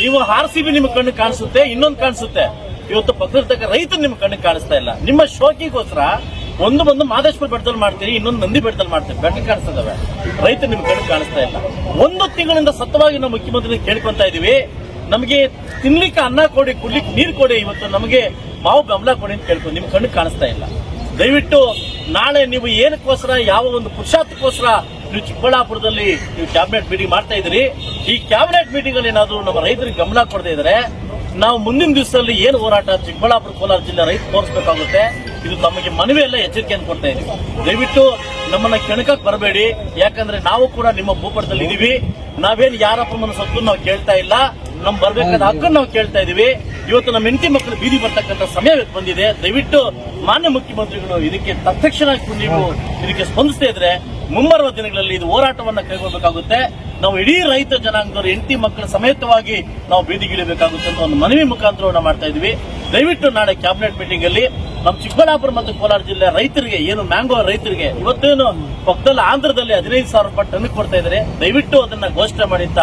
ನೀವು R C B ನಿಮ್ಮ ಕಣ್ಣು ಕಾಣಿಸುತ್ತೆ, ಇನ್ನೊಂದು ಕಾಣಿಸುತ್ತೆ. ಇವತ್ತು ಪಕ್ಕದಲ್ಲಿರ್ತಕ್ಕ ರೈತರು ನಿಮ್ಮ ಕಣ್ಣು ಕಾಣಿಸ್ತಾ ಇಲ್ಲ. ನಿಮ್ಮ ಶೋಕಿಗೋಸ್ಕರ ಒಂದು ಬಂದು ಮಾದೇಶ್ವರ ಬೆಟ್ಟದಲ್ಲಿ ಮಾಡ್ತೀರಿ, ಇನ್ನೊಂದು ನಂದಿ ಬೆಟ್ಟದಲ್ಲಿ ಮಾಡ್ತೀರಿ. ಬೆಟ್ಟ ಕಾಣಿಸ್ತದವೆ. ರೈತರು ನಿಮ್ಮ ಕಣ್ಣು ಕಾಣಿಸ್ತಾ ಇಲ್ಲ. ಒಂದು ತಿಂಗಳಿಂದ ಸತವಾಗಿ ನಾವು ಮುಖ್ಯಮಂತ್ರಿ ಕೇಳ್ಕೊಂತ ಇದೀವಿ. ನಮಗೆ ತಿನ್ಲಿಕ್ಕೆ ಅನ್ನ ಕೊಡಿ, ಕುಡ್ಲಿಕ್ಕೆ ನೀರು ಕೊಡಿ, ಇವತ್ತು ನಮಗೆ ಮಾವು ಬೆಂಬಲ ಕೊಡಿ ಅಂತ ಕೇಳ್ಕೊಂಡು ನಿಮ್ಮ ಕಣ್ಣು ಕಾಣಿಸ್ತಾ ಇಲ್ಲ. ದಯವಿಟ್ಟು ನಾಳೆ ನೀವು ಏನಕ್ಕೋಸ್ಕರ ಯಾವ ಒಂದು ಪುರುಷಾರ್ಥಕ್ಕೋಸ್ಕರ ನೀವು ಚಿಕ್ಕಬಳ್ಳಾಪುರದಲ್ಲಿ ನೀವು ಕ್ಯಾಬಿನೆಟ್ ಮೀಟಿಂಗ್ ಮಾಡ್ತಾ ಇದ್ದೀರಿ. ಈ ಕ್ಯಾಬಿನೆಟ್ ಮೀಟಿಂಗ್ ಅಲ್ಲಿ ಏನಾದ್ರು ನಮ್ಮ ರೈತರಿಗೆ ಗಮನ ಕೊಡದೇ ಇದ್ರೆ ನಾವು ಮುಂದಿನ ದಿವಸದಲ್ಲಿ ಏನು ಹೋರಾಟ ಚಿಕ್ಕಬಳ್ಳಾಪುರ, ಕೋಲಾರ ಜಿಲ್ಲೆ ರೈತ ತೋರಿಸಬೇಕಾಗುತ್ತೆ. ಇದು ನಮಗೆ ಮನವಿ ಎಲ್ಲ ಎಚ್ಚರಿಕೆಯನ್ನು ಕೊಡ್ತಾ ಇದೀವಿ ದಯವಿಟ್ಟು ನಮ್ಮನ್ನ ಕೆಣಕಕ್ಕೆ ಬರಬೇಡಿ. ಯಾಕಂದ್ರೆ ನಾವು ಕೂಡ ನಿಮ್ಮ ಭೂಪಟದಲ್ಲಿ ಇದೀವಿ. ನಾವೇನು ಯಾರಪ್ಪ ಸತ್ತು ನಾವು ಕೇಳ್ತಾ ಇಲ್ಲ. ನಮ್ ಬರ್ಬೇಕಾದ ಹಕ್ಕನ್ನು ನಾವು ಕೇಳ್ತಾ ಇದೀವಿ. ಇವತ್ತು ನಮ್ಮ ಹೆಂಡತಿ ಮಕ್ಕಳು ಬೀದಿ ಬರ್ತಕ್ಕಂಥ ಸಮಯ ಬಂದಿದೆ. ದಯವಿಟ್ಟು ಮಾನ್ಯ ಮುಖ್ಯಮಂತ್ರಿಗಳು ಇದಕ್ಕೆ ತತ್ಕ್ಷಣ ನೀವು ಇದಕ್ಕೆ ಸ್ಪಂದಿಸ್ತಾ ಇದ್ರೆ ಮುಂಬರುವ ದಿನಗಳಲ್ಲಿ ಇದು ಹೋರಾಟವನ್ನು ಕೈಗೊಳ್ಳಬೇಕಾಗುತ್ತೆ ನಾವು ಇಡೀ ರೈತ ಜನಾಂಗದವರು, ಹೆಂಡತಿ ಮಕ್ಕಳ ಸಮೇತವಾಗಿ ನಾವು ಬೀದಿಗಿಳಿಬೇಕಾಗುತ್ತೆ ಅಂತ ಒಂದು ಮನವಿ ಮುಖಾಂತರವನ್ನು ಮಾಡ್ತಾ ಇದ್ವಿ. ದಯವಿಟ್ಟು ನಾಳೆ ಕ್ಯಾಬಿನೆಟ್ ಮೀಟಿಂಗ್ ಅಲ್ಲಿ ನಮ್ಮ ಚಿಕ್ಕಬಳ್ಳಾಪುರ ಮತ್ತು ಕೋಲಾರ ಜಿಲ್ಲೆ ರೈತರಿಗೆ, ಏನು ಮ್ಯಾಂಗೋ ರೈತರಿಗೆ, ಇವತ್ತೇನು ಪಕ್ಕದಲ್ಲಿ ಆಂಧ್ರದಲ್ಲಿ ಹದಿನೈದು ಸಾವಿರ ರೂಪಾಯಿ ಟನ್ ಕೊಡ್ತಾ ಇದ್ದಾರೆ. ದಯವಿಟ್ಟು ಅದನ್ನ ಘೋಷಣೆ ಮಾಡಿ ಅಂತ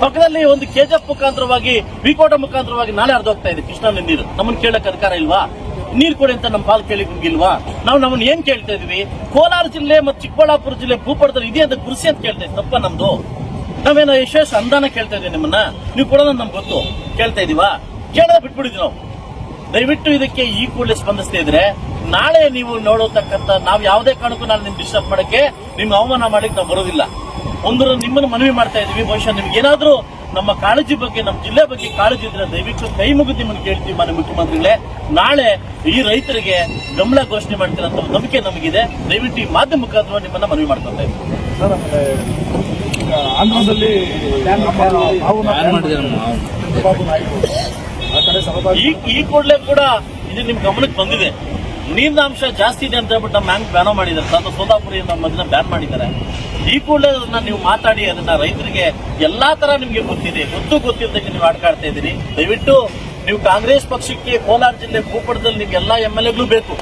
ಪಕ್ಕದಲ್ಲಿ ಒಂದು ಕೆಜಪ್ ಮುಖಾಂತರವಾಗಿ ವಿಕೋಟ ಮುಖಾಂತರವಾಗಿ ನಾಳೆ ಹರಿದು ಹೋಗ್ತಾ ಇದೆ. ಕೃಷ್ಣಾ ನೀರು. ನಮ್ಮನ್ನು ಕೇಳಕ್ ಅಧಿಕಾರ ಇಲ್ವಾ? ನೀರು ಕೊಡಿ ಅಂತ ನಮ್ಮ ಪಾಲ್ ಕೇಳಿ ಇಲ್ವಾ? ನಾವು ನಮ್ಮನ್ನ ಏನ್ ಕೇಳ್ತಾ ಇದೀವಿ ಕೋಲಾರ ಜಿಲ್ಲೆ ಮತ್ತು ಚಿಕ್ಕಬಳ್ಳಾಪುರ ಜಿಲ್ಲೆ ಭೂಪಟದಲ್ಲಿ ಇದೆ ಅಂತ ಕೃಷಿ ಅಂತ ಕೇಳ್ತಾ ಇದ್ದೀವಿ ತಪ್ಪ ನಮ್ದು. ನಾವೇನೋ ವಿಶೇಷ ಅನುದಾನ ಕೇಳ್ತಾ ಇದೀವಿ ನಿಮ್ಮನ್ನ. ನೀವು ಕೂಡ ನಮ್ಗೆ ಗೊತ್ತು. ಕೇಳ್ತಾ ಇದೀವಾ? ಕೇಳದ ಬಿಟ್ಬಿಡಿದ್ವಿ ನಾವು. ದಯವಿಟ್ಟು ಇದಕ್ಕೆ ಈ ಕೂಡಲೇ ಸ್ಪಂದಿಸ್ತಾ ಇದ್ರೆ ನಾಳೆ ನೀವು ನೋಡತಕ್ಕಂಥ ನಾವು ಯಾವುದೇ ಕಾರಣಕ್ಕೂ ನಾನು ನಿಮ್ಗೆ ಡಿಸ್ಟರ್ಬ್ ಮಾಡಕ್ಕೆ ನಿಮ್ಗೆ ಅವಮಾನ ಮಾಡಕ್ಕೆ ನಾವು ಬರೋದಿಲ್ಲ. ಒಂದು ನಿಮ್ಮನ್ನು ಮನವಿ ಮಾಡ್ತಾ ಇದೀವಿ ಬಹುಶಃ ನಿಮ್ಗೆ ಏನಾದರೂ ನಮ್ಮ ಕಾಳಜಿ ಬಗ್ಗೆ ನಮ್ಮ ಜಿಲ್ಲೆ ಬಗ್ಗೆ ಕಾಳಜಿ ಇದ್ರೆ ದಯವಿಟ್ಟು ಕೈ ಮುಗಿದು ನಿಮ್ಮನ್ನು ಕೇಳ್ತೀವಿ ಮಾನ್ಯ ಮುಖ್ಯಮಂತ್ರಿಗಳೇ. ನಾಳೆ ಈ ರೈತರಿಗೆ ಗಮನ ಘೋಷಣೆ ಮಾಡ್ತೀರ ಅಂತ ನಂಬಿಕೆ ನಮಗಿದೆ. ದಯವಿಟ್ಟು ಈ ಮಾಧ್ಯಮ ಮುಖಾಂತರ ನಿಮ್ಮನ್ನ ಮನವಿ ಮಾಡ್ತಾ ಇದ್ದೀವಿ ಆಂಧ್ರದಲ್ಲಿ ಈ ಕೂಡಲೇ ಕೂಡ ಇದು ನಿಮ್ ಗಮನಕ್ಕೆ ಬಂದಿದೆ. ನೀರಿನ ಅಂಶ ಜಾಸ್ತಿ ಇದೆ ಅಂತ ಹೇಳ್ಬಿಟ್ಟು ನಮ್ಮ ಬ್ಯಾಂಕ್ ಬ್ಯಾನೋ ಮಾಡಿದ್ದಾರೆ. ಸೋದಾಪುರಿ ನಮ್ಮ ಅದನ್ನ ಬ್ಯಾನ್ ಮಾಡಿದ್ದಾರೆ. ಈ ಕೂಡಲೇ ಅದನ್ನ ನೀವು ಮಾತಾಡಿ, ಅದನ್ನ ರೈತರಿಗೆ ಎಲ್ಲಾ ತರ ನಿಮ್ಗೆ ಗೊತ್ತಿದೆ. ಗೊತ್ತು ಗೊತ್ತಿದ್ದಕ್ಕೆ ನೀವು ಆಡ್ಕಾಡ್ತಾ ಇದ್ದೀರಿ. ದಯವಿಟ್ಟು ನೀವು ಕಾಂಗ್ರೆಸ್ ಪಕ್ಷಕ್ಕೆ ಕೋಲಾರ ಜಿಲ್ಲೆ ಭೂಪಟದಲ್ಲಿ ನಿಮ್ಗೆ ಎಲ್ಲಾ ಎಂ ಎಲ್ ಎಗಳು ಬೇಕು.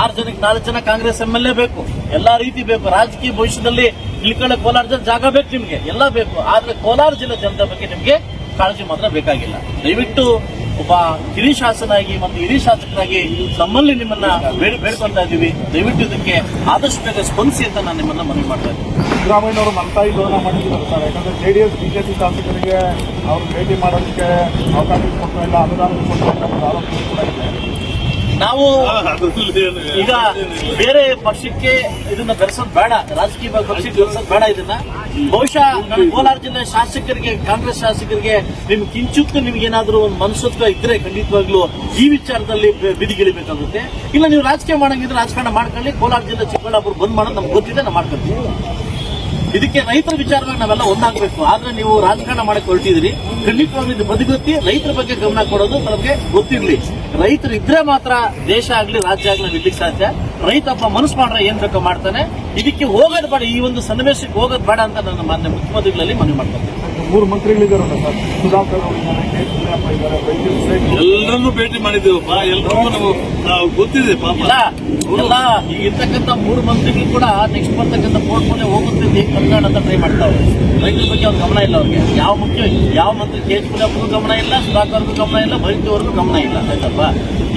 ಆರು ಜನಕ್ಕೆ ನಾಲ್ಕು ಜನ ಕಾಂಗ್ರೆಸ್ ಎಂ ಎಲ್ ಎ ಬೇಕು. ಎಲ್ಲಾ ರೀತಿ ಬೇಕು. ರಾಜಕೀಯ ಭವಿಷ್ಯದಲ್ಲಿ ಇಳ್ಕೊಳ್ಳೋ ಕೋಲಾರ ಜನ ಜಾಗ ಬೇಕು ನಿಮ್ಗೆ. ಎಲ್ಲ ಬೇಕು. ಆದ್ರೆ ಕೋಲಾರ ಜಿಲ್ಲೆ ಜನತೆ ಬಗ್ಗೆ ನಿಮ್ಗೆ ಕಾಳಜಿ ಮಾತ್ರ ಬೇಕಾಗಿಲ್ಲ. ದಯವಿಟ್ಟು ಒಬ್ಬ ಹಿರಿಯ ಶಾಸನಾಗಿ ಮತ್ತು ಹಿರಿಯ ಶಾಸಕರಾಗಿ ನಮ್ಮಲ್ಲಿ ನಿಮ್ಮನ್ನ ಬೇಡ ಬೇಡ್ಕೊಂತಾ ಇದ್ದೀವಿ. ದಯವಿಟ್ಟು ಇದಕ್ಕೆ ಆದಷ್ಟು ಬೇಗ ಸ್ಪಂದಿಸಿ ಅಂತ ನಾನು ನಿಮ್ಮನ್ನ ಮನವಿ ಮಾಡ್ತಾ ಇದ್ದೀನಿ. ಸಿದ್ದರಾಮಯ್ಯನವರು ಮಮತಾಯಿ ಧೋರಣೆ ಮಾಡಿದ್ದಾರೆ ಸರ್. ಯಾಕಂದ್ರೆ ಜೆಡಿಎಸ್ ಬಿಜೆಪಿ ಶಾಸಕರಿಗೆ ಅವ್ರು ಭೇಟಿ ಮಾಡೋದಕ್ಕೆ ಅವಕಾಶ ಕೊಡ್ತಾ ಇಲ್ಲ ಅನುದಾನ ಕೊಡ್ತಾ ಇಲ್ಲ ಆರೋಪಗಳು ಆರೋಪ ಕೂಡ ಇದೆ. ನಾವು ಈಗ ಬೇರೆ ಪಕ್ಷಕ್ಕೆ ಇದನ್ನ ಬೆರೆಸೋದು ಬೇಡ. ರಾಜಕೀಯ ಪಕ್ಷಕ್ಕೆ ಬೆರೆಸೋದು ಬೇಡ ಇದನ್ನ. ಬಹುಶಃ ಕೋಲಾರ ಜಿಲ್ಲೆ ಶಾಸಕರಿಗೆ ಕಾಂಗ್ರೆಸ್ ಶಾಸಕರಿಗೆ ನಿಮ್ಗೆ ಕಿಂಚುತ್ತ ನಿಮ್ಗೆ ಏನಾದರೂ ಒಂದು ಮನಸ್ಸತ್ವ ಇದ್ರೆ ಖಂಡಿತವಾಗ್ಲೂ ಈ ವಿಚಾರದಲ್ಲಿ ಬೀದಿಗಿಳಿಬೇಕಾಗುತ್ತೆ ಇಲ್ಲ ನೀವು ರಾಜಕೀಯ ಮಾಡಂಗಿದ್ರೆ ರಾಜಕಾರಣ ಮಾಡ್ಕೊಳ್ಳಿ. ಕೋಲಾರ ಜಿಲ್ಲೆ ಚಿಕ್ಕಬಳ್ಳಾಪುರ ಬಂದ್ ಮಾಡೋದು ನಮ್ಗೆ ಗೊತ್ತಿದೆ ನಾವು ಮಾಡ್ಕೊಳ್ತೀವಿ. ಇದಕ್ಕೆ ರೈತರ ವಿಚಾರವಾಗಿ ನಾವೆಲ್ಲ ಒಂದಾಗಬೇಕು. ಆದ್ರೆ ನೀವು ರಾಜಕಾರಣ ಮಾಡಕ್ಕೆ ಹೊರಟಿದ್ರಿ ಖಂಡಿತವಾಗ್ಲೂ ಇದು ಬದಿಗೊತ್ತಿ ರೈತರ ಬಗ್ಗೆ ಗಮನ ಕೊಡೋದು ನಮಗೆ ಗೊತ್ತಿರಲಿ. ರೈತರು ಇದ್ರೆ ಮಾತ್ರ ದೇಶ ಆಗ್ಲಿ, ರಾಜ್ಯ ಆಗ್ಲಿ ಇರ್ಲಿಕ್ಕೆ ಸಾಧ್ಯ. ರೈತಪ್ಪ ಮನಸ್ಸು ಮಾಡ್ರೆ ಏನ್ ಬೇಕೋ ಮಾಡ್ತಾನೆ. ಇದಕ್ಕೆ ಹೋಗೋದು ಬೇಡ. ಈ ಒಂದು ಸನ್ನಿವೇಶಕ್ಕೆ ಹೋಗೋದು ಬೇಡ ಅಂತ ನನ್ನ ಮಾನ್ಯ ಮುಖ್ಯಮಂತ್ರಿಗಳಲ್ಲಿ ಮನವಿ ಮಾಡ್ತಾರೆ ಮೂರು ಮಂತ್ರಿಗಳಿದ್ದಾರಲ್ಲ ಸರ್? ಸುಧಾಕರ್ ಅವರು ಇದ್ದಾರೆ ಕೆ ಸುಧಾಕರ್ ಇದ್ದಾರೆ ವೈದ್ಯರು ಶೇಖ್ ಎಲ್ಲರನ್ನೂ ಭೇಟಿ ಮಾಡಿದ್ದೇವಪ್ಪ. ಎಲ್ಲರೂ ನಾವು ನಾವು ಗೊತ್ತಿದೆ ಪಾಪ. ಎಲ್ಲ ಈಗ ಇರ್ತಕ್ಕಂಥ ಮೂರು ಮಂತ್ರಿಗಳು ಕೂಡ ನೆಕ್ಸ್ಟ್ ಬರ್ತಕ್ಕಂಥ ಪೋರ್ಟ್ಫೋಲಿಯೋ ಹೋಗುತ್ತೆ ಅಂತ ಹೇಗೆ ಕರ್ನಾಟಕ ಅಂತ ಟ್ರೈ ಮಾಡ್ತಾವೆ ರೈತರ ಬಗ್ಗೆ ಅವ್ರ ಗಮನ ಇಲ್ಲ ಅವ್ರಿಗೆ. ಯಾವ ಮುಖ್ಯ ಯಾವ ಮಂತ್ರಿ ಕೆ ಎಚ್ ಕುಲಪ್ಪಗೂ ಗಮನ ಇಲ್ಲ ಸುಧಾಕರ್ಗೂ ಗಮನ ಇಲ್ಲ ಬೈತಿಯವ್ರಿಗೂ ಗಮನ ಇಲ್ಲ ಆಯ್ತಪ್ಪ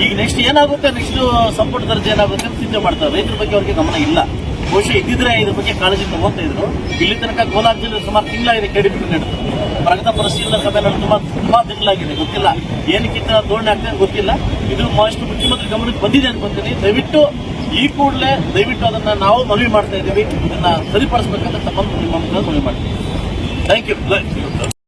ಈಗ ನೆಕ್ಸ್ಟ್ ಏನಾಗುತ್ತೆ ನೆಕ್ಸ್ಟ್ ಸಂಪುಟ ದರ್ಜೆ ಏನಾಗುತ್ತೆ ಅಂತ ಚಿಂತೆ ಮಾಡ್ತಾರೆ. ರೈತರ ಬಗ್ಗೆ ಅವ್ರಿಗೆ ಗಮನ ಇಲ್ಲ. ಬಹುಶಃ ಇದ್ದಿದ್ರೆ ಇದ್ರ ಬಗ್ಗೆ ಕಾಳಜಿ ತಗೊಂತ ಇದ್ರು. ಇಲ್ಲಿ ತನಕ ಕೋಲಾರ ಜಿಲ್ಲೆ ಸುಮಾರು ತಿಂಗಳಾಗಿದೆ ಕೆಡಿಬಿಟ್ಟು ನಡೆದು. ಪ್ರಗತ ಪರಿಶೀಲನಾ ಸಭೆ ನಡೆದು ತುಂಬಾ ತುಂಬಾ ತಿಂಗಳಾಗಿದೆ, ಗೊತ್ತಿಲ್ಲ. ಏನಕ್ಕಿಂತ ಧೋರಣೆ ಆಗ್ತದೆ ಗೊತ್ತಿಲ್ಲ. ಇದು ಮಹಾಷ್ಟು ಮುಖ್ಯಮಂತ್ರಿ ಗಮನಕ್ಕೆ ಬಂದಿದೆ ಅನ್ಕೊಂತೀನಿ. ದಯವಿಟ್ಟು ಈ ಕೂಡಲೇ ದಯವಿಟ್ಟು ಅದನ್ನ ನಾವು ಮನವಿ ಮಾಡ್ತಾ ಇದ್ದೀವಿ. ಇದನ್ನ ಸರಿಪಡಿಸಬೇಕಂತ ತಮ್ಮ ಮನವಿ ಮಾಡ್ತೀವಿ ಥ್ಯಾಂಕ್ ಯು